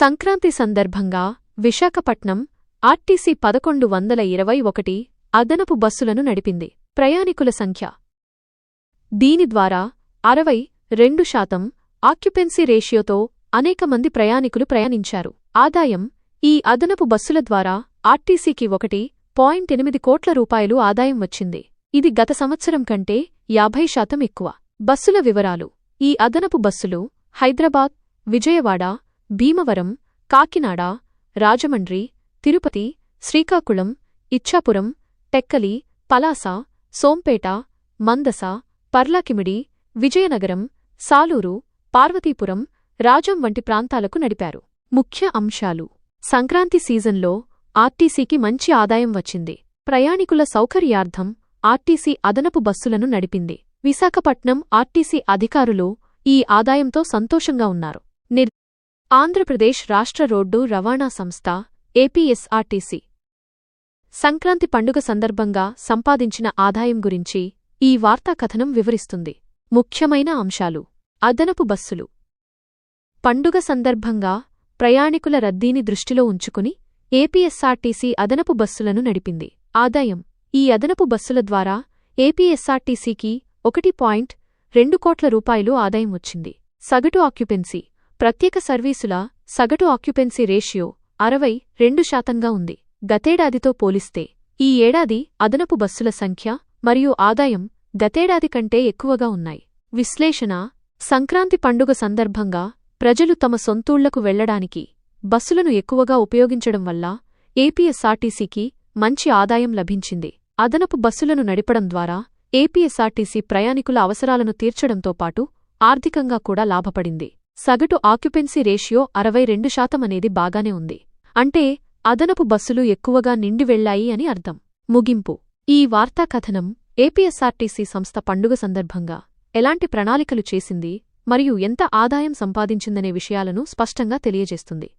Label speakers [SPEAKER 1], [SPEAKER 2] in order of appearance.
[SPEAKER 1] సంక్రాంతి సందర్భంగా విశాఖపట్నం ఆర్టీసీ పదకొండు వందల ఇరవై ఒకటి అదనపు బస్సులను నడిపింది ప్రయాణికుల సంఖ్య. దీని ద్వారా అరవై రెండు శాతం ఆక్యుపెన్సీ రేషియోతో అనేక మంది ప్రయాణికులు ప్రయాణించారు. ఆదాయం ఈ అదనపు బస్సుల ద్వారా ఆర్టీసీకి ఒకటి పాయింట్ ఎనిమిది కోట్ల రూపాయలు ఆదాయం వచ్చింది. ఇది గత సంవత్సరం కంటే యాభై శాతం ఎక్కువ. బస్సుల వివరాలు. ఈ అదనపు బస్సులు హైదరాబాద్ విజయవాడ భీమవరం కాకినాడ రాజమండ్రి తిరుపతి శ్రీకాకుళం ఇచ్చాపురం టెక్కలి పలాస సోంపేట మందస పర్లాకిమిడి విజయనగరం సాలూరు పార్వతీపురం రాజం వంటి ప్రాంతాలకు నడిపారు. ముఖ్య అంశాలు. సంక్రాంతి సీజన్లో ఆర్టీసీకి మంచి ఆదాయం వచ్చింది. ప్రయాణికుల సౌకర్యార్థం ఆర్టీసీ అదనపు బస్సులను నడిపింది. విశాఖపట్నం ఆర్టీసీ అధికారులు ఈ ఆదాయంతో సంతోషంగా ఉన్నారు. ఆంధ్రప్రదేశ్ రాష్ట్ర రోడ్డు రవాణా సంస్థ ఏపీఎస్ఆర్టీసీ. సంక్రాంతి పండుగ సందర్భంగా సంపాదించిన ఆదాయం గురించి ఈ వార్తాకథనం వివరిస్తుంది. ముఖ్యమైన అంశాలు. అదనపు బస్సులు. పండుగ సందర్భంగా ప్రయాణికుల రద్దీని దృష్టిలో ఉంచుకుని ఏపీఎస్ఆర్టీసీ అదనపు బస్సులను నడిపింది. ఆదాయం. ఈ అదనపు బస్సుల ద్వారా ఏపీఎస్ఆర్టీసీకి ఒకటి పాయింట్ రెండు కోట్ల రూపాయలు ఆదాయం వచ్చింది. సగటు ఆక్యుపెన్సీ. ప్రత్యేక సర్వీసుల సగటు ఆక్యుపెన్సీ రేషియో అరవై రెండు శాతంగా ఉంది. గతేడాదితో పోలిస్తే ఈ ఏడాది అదనపు బస్సుల సంఖ్య మరియు ఆదాయం గతేడాది కంటే ఎక్కువగా ఉన్నాయి. విశ్లేషణ సంక్రాంతి పండుగ సందర్భంగా ప్రజలు తమ సొంతూళ్ళకు వెళ్ళడానికి బస్సులను ఎక్కువగా ఉపయోగించడం వల్ల ఏపీఎస్ఆర్టీసీకి మంచి ఆదాయం లభించింది. అదనపు బస్సులను నడిపడం ద్వారా ఏపీఎస్ఆర్టీసీ ప్రయాణికుల అవసరాలను తీర్చడంతో పాటు ఆర్థికంగా కూడా లాభపడింది. సగటు ఆక్యుపెన్సీ రేషియో అరవై రెండు శాతం అనేది బాగానే ఉంది. అంటే అదనపు బస్సులు ఎక్కువగా నిండి వెళ్ళాయి అని అర్థం. ముగింపు. ఈ వార్తాకథనం ఏపీఎస్ఆర్టీసీ సంస్థ పండుగ సందర్భంగా ఎలాంటి ప్రణాళికలు చేసింది మరియు ఎంత ఆదాయం సంపాదించిందనే విషయాలను స్పష్టంగా తెలియజేస్తుంది.